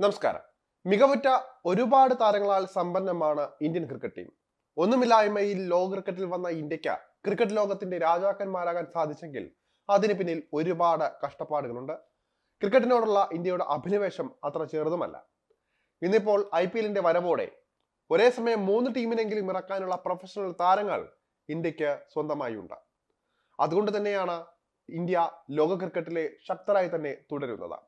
നമസ്കാരം. മികവുറ്റ ഒരുപാട് താരങ്ങളാൽ സമ്പന്നമാണ് ഇന്ത്യൻ ക്രിക്കറ്റ് ടീം. ഒന്നുമില്ലായ്മയിൽ ലോക ക്രിക്കറ്റിൽ വന്ന ഇന്ത്യയ്ക്ക് ക്രിക്കറ്റ് ലോകത്തിന്റെ രാജാക്കന്മാരാകാൻ സാധിച്ചെങ്കിൽ അതിന് പിന്നിൽ ഒരുപാട് കഷ്ടപ്പാടുകളുണ്ട്. ക്രിക്കറ്റിനോടുള്ള ഇന്ത്യയുടെ അഭിനിവേശം അത്ര ചെറുതുമല്ല. ഇന്നിപ്പോൾ ഐ പി എല്ലിന്റെ വരവോടെ ഒരേ സമയം മൂന്ന് ടീമിനെങ്കിലും ഇറക്കാനുള്ള പ്രൊഫഷണൽ താരങ്ങൾ ഇന്ത്യയ്ക്ക് സ്വന്തമായി ഉണ്ട്. അതുകൊണ്ട് തന്നെയാണ് ഇന്ത്യ ലോക ക്രിക്കറ്റിലെ ശക്തരായി തന്നെ തുടരുന്നത്.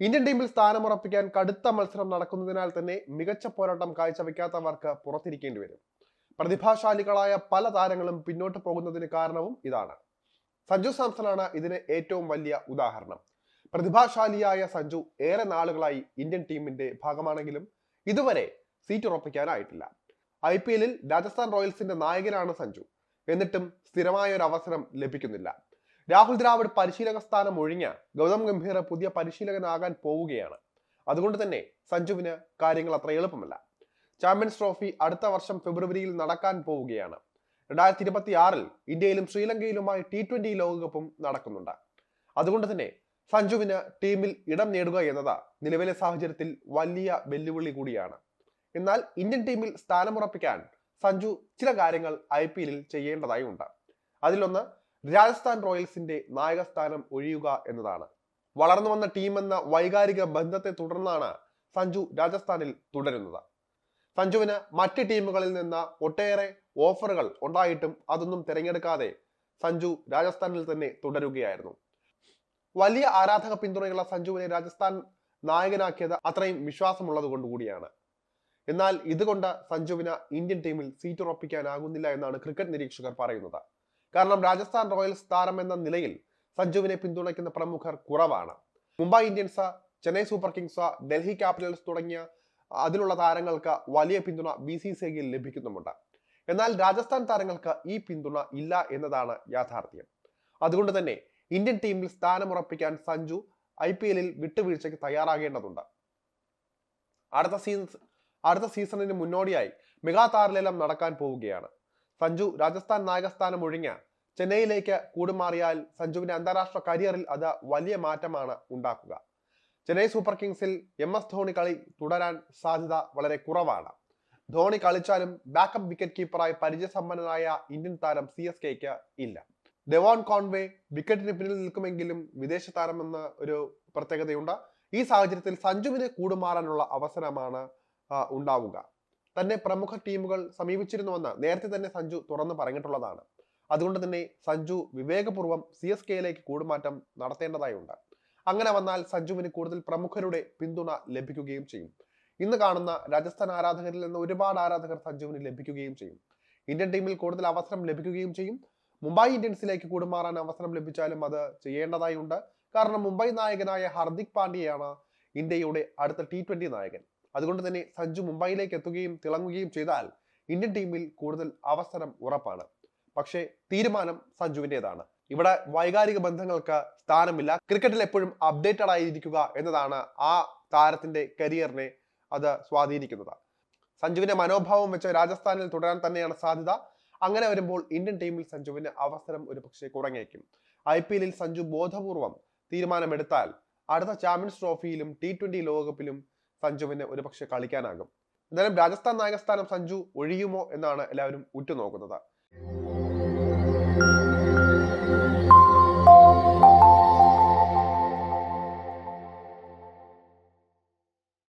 ഇന്ത്യൻ ടീമിൽ സ്ഥാനം ഉറപ്പിക്കാൻ കടുത്ത മത്സരം നടക്കുന്നതിനാൽ തന്നെ മികച്ച പോരാട്ടം കാഴ്ചവെക്കാത്തവർക്ക് പുറത്തിരിക്കേണ്ടി വരും. പ്രതിഭാശാലികളായ പല താരങ്ങളും പിന്നോട്ട് പോകുന്നതിന് കാരണവും ഇതാണ്. സഞ്ജു സാംസണാണ് ഇതിന് ഏറ്റവും വലിയ ഉദാഹരണം. പ്രതിഭാശാലിയായ സഞ്ജു ഏറെ നാളുകളായി ഇന്ത്യൻ ടീമിന്റെ ഭാഗമാണെങ്കിലും ഇതുവരെ സീറ്റ് ഉറപ്പിക്കാനായിട്ടില്ല. ഐ പി എല്ലിൽ രാജസ്ഥാൻ റോയൽസിന്റെ നായകനാണ് സഞ്ജു. എന്നിട്ടും സ്ഥിരമായ ഒരു അവസരം ലഭിക്കുന്നില്ല. രാഹുൽ ദ്രാവിഡ് പരിശീലക സ്ഥാനം ഒഴിഞ്ഞ ഗൗതം ഗംഭീർ പുതിയ പരിശീലകനാകാൻ പോവുകയാണ്. അതുകൊണ്ട് തന്നെ സഞ്ജുവിന് കാര്യങ്ങൾ അത്ര എളുപ്പമല്ല. ചാമ്പ്യൻസ് ട്രോഫി അടുത്ത വർഷം ഫെബ്രുവരിയിൽ നടക്കാൻ പോവുകയാണ്. രണ്ടായിരത്തി ഇരുപത്തി ആറിൽ ഇന്ത്യയിലും ശ്രീലങ്കയിലുമായി ടി ട്വന്റി ലോകകപ്പും നടക്കുന്നുണ്ട്. അതുകൊണ്ട് തന്നെ സഞ്ജുവിന് ടീമിൽ ഇടം നേടുക എന്നത് നിലവിലെ സാഹചര്യത്തിൽ വലിയ വെല്ലുവിളി കൂടിയാണ്. എന്നാൽ ഇന്ത്യൻ ടീമിൽ സ്ഥാനമുറപ്പിക്കാൻ സഞ്ജു ചില കാര്യങ്ങൾ ഐ പി എല്ലിൽ ചെയ്യേണ്ടതായി ഉണ്ട്. അതിലൊന്ന് രാജസ്ഥാൻ റോയൽസിന്റെ നായകസ്ഥാനം ഒഴിയുക എന്നതാണ്. വളർന്നു വന്ന ടീം എന്ന വൈകാരിക ബന്ധത്തെ തുടർന്നാണ് സഞ്ജു രാജസ്ഥാനിൽ തുടരുന്നത്. സഞ്ജുവിന് മറ്റ് ടീമുകളിൽ നിന്ന് ഒട്ടേറെ ഓഫറുകൾ ഉണ്ടായിട്ടും അതൊന്നും തിരഞ്ഞെടുക്കാതെ സഞ്ജു രാജസ്ഥാനിൽ തന്നെ തുടരുകയായിരുന്നു. വലിയ ആരാധക പിന്തുണയുള്ള സഞ്ജുവിനെ രാജസ്ഥാൻ നായകനാക്കിയത് അത്രയും വിശ്വാസമുള്ളത് കൊണ്ടുകൂടിയാണ് എന്നാൽ ഇതുകൊണ്ട് സഞ്ജുവിന് ഇന്ത്യൻ ടീമിൽ സീറ്റ് ഉറപ്പിക്കാനാകുന്നില്ല എന്നാണ് ക്രിക്കറ്റ് നിരീക്ഷകർ പറയുന്നത്. കാരണം രാജസ്ഥാൻ റോയൽസ് താരം എന്ന നിലയിൽ സഞ്ജുവിനെ പിന്തുണയ്ക്കുന്ന പ്രമുഖർ കുറവാണ്. Mumbai Indians Chennai super kings Delhi capitals തുടങ്ങിയ അതിലുള്ള താരങ്ങൾക്ക് വലിയ പിന്തുണ ബി സി സി ഐയിൽ ലഭിക്കുന്നുമുണ്ട്. എന്നാൽ രാജസ്ഥാൻ താരങ്ങൾക്ക് ഈ പിന്തുണ ഇല്ല എന്നതാണ് യാഥാർത്ഥ്യം. അതുകൊണ്ട് തന്നെ ഇന്ത്യൻ ടീമിൽ സ്ഥാനമുറപ്പിക്കാൻ സഞ്ജു ഐ പി എല്ലിൽ വിട്ടുവീഴ്ചയ്ക്ക് തയ്യാറാകേണ്ടതുണ്ട്. അടുത്ത സീസൺ അടുത്ത സീസണിന് മുന്നോടിയായി മെഗാ താരലേലം നടക്കാൻ പോവുകയാണ്. സഞ്ജു രാജസ്ഥാൻ നായകസ്ഥാനം ഒഴിഞ്ഞ ചെന്നൈയിലേക്ക് കൂടുമാറിയാൽ സഞ്ജുവിന്റെ അന്താരാഷ്ട്ര കരിയറിൽ അത് വലിയ മാറ്റമാണ് ഉണ്ടാക്കുക. ചെന്നൈ സൂപ്പർ കിങ്സിൽ എം എസ് ധോണി കളി തുടരാൻ സാധ്യത വളരെ കുറവാണ്. ധോണി കളിച്ചാലും ബാക്കപ്പ് വിക്കറ്റ് കീപ്പറായി പരിചയസമ്പന്നനായ ഇന്ത്യൻ താരം സി എസ് കെക്ക് ഇല്ല. ഡെവോൺ കോൺവേ വിക്കറ്റിന് പിന്നിൽ നിൽക്കുമെങ്കിലും വിദേശ താരമെന്ന ഒരു പ്രത്യേകതയുണ്ട്. ഈ സാഹചര്യത്തിൽ സഞ്ജുവിന് കൂടുമാറാനുള്ള അവസരമാണ് ഉണ്ടാവുക. തന്നെ പ്രമുഖ ടീമുകൾ സമീപിച്ചിരുന്നുവെന്ന് നേരത്തെ തന്നെ സഞ്ജു തുറന്നു പറഞ്ഞിട്ടുള്ളതാണ്. അതുകൊണ്ട് തന്നെ സഞ്ജു വിവേകപൂർവം സി എസ് കെയിലേക്ക് കൂടുമാറ്റം നടത്തേണ്ടതായുണ്ട്. അങ്ങനെ വന്നാൽ സഞ്ജുവിന് കൂടുതൽ പ്രമുഖരുടെ പിന്തുണ ലഭിക്കുകയും ചെയ്യും. ഇന്ന് കാണുന്ന രാജസ്ഥാൻ ആരാധകരിൽ നിന്ന് ഒരുപാട് ആരാധകർ സഞ്ജുവിന് ലഭിക്കുകയും ചെയ്യും. ഇന്ത്യൻ ടീമിൽ കൂടുതൽ അവസരം ലഭിക്കുകയും ചെയ്യും. മുംബൈ ഇന്ത്യൻസിലേക്ക് കൂടുമാറാൻ അവസരം ലഭിച്ചാലും അത് ചെയ്യേണ്ടതായി ഉണ്ട് കാരണം മുംബൈ നായകനായ ഹർദിക് പാണ്ഡ്യയാണ് ഇന്ത്യയുടെ അടുത്ത ടി നായകൻ. അതുകൊണ്ട് തന്നെ സഞ്ജു മുംബൈയിലേക്ക് എത്തുകയും തിളങ്ങുകയും ചെയ്താൽ ഇന്ത്യൻ ടീമിൽ കൂടുതൽ അവസരം ഉറപ്പാണ്. പക്ഷേ തീരുമാനം സഞ്ജുവിന്റെതാണ്. ഇവിടെ വൈകാരിക ബന്ധങ്ങൾക്ക് സ്ഥാനമില്ല. ക്രിക്കറ്റിൽ എപ്പോഴും അപ്ഡേറ്റഡ് ആയിരിക്കുക എന്നതാണ് ആ താരത്തിന്റെ കരിയറിനെ അത് സ്വാധീനിക്കുന്നത്. സഞ്ജുവിന്റെ മനോഭാവം വെച്ച് രാജസ്ഥാനിൽ തുടരാൻ തന്നെയാണ് സാധ്യത. അങ്ങനെ വരുമ്പോൾ ഇന്ത്യൻ ടീമിൽ സഞ്ജുവിന് അവസരം ഒരു പക്ഷേ കുറഞ്ഞേക്കും. ഐ പി എല്ലിൽ സഞ്ജു ബോധപൂർവം തീരുമാനമെടുത്താൽ അടുത്ത ചാമ്പ്യൻസ് ട്രോഫിയിലും ടി ട്വന്റി ലോകകപ്പിലും സഞ്ജുവിന് ഒരു പക്ഷേ കളിക്കാനാകും. എന്തായാലും രാജസ്ഥാൻ നായകസ്ഥാനം സഞ്ജു ഒഴിയുമോ എന്നാണ് എല്ലാവരും ഉറ്റുനോക്കുന്നത്.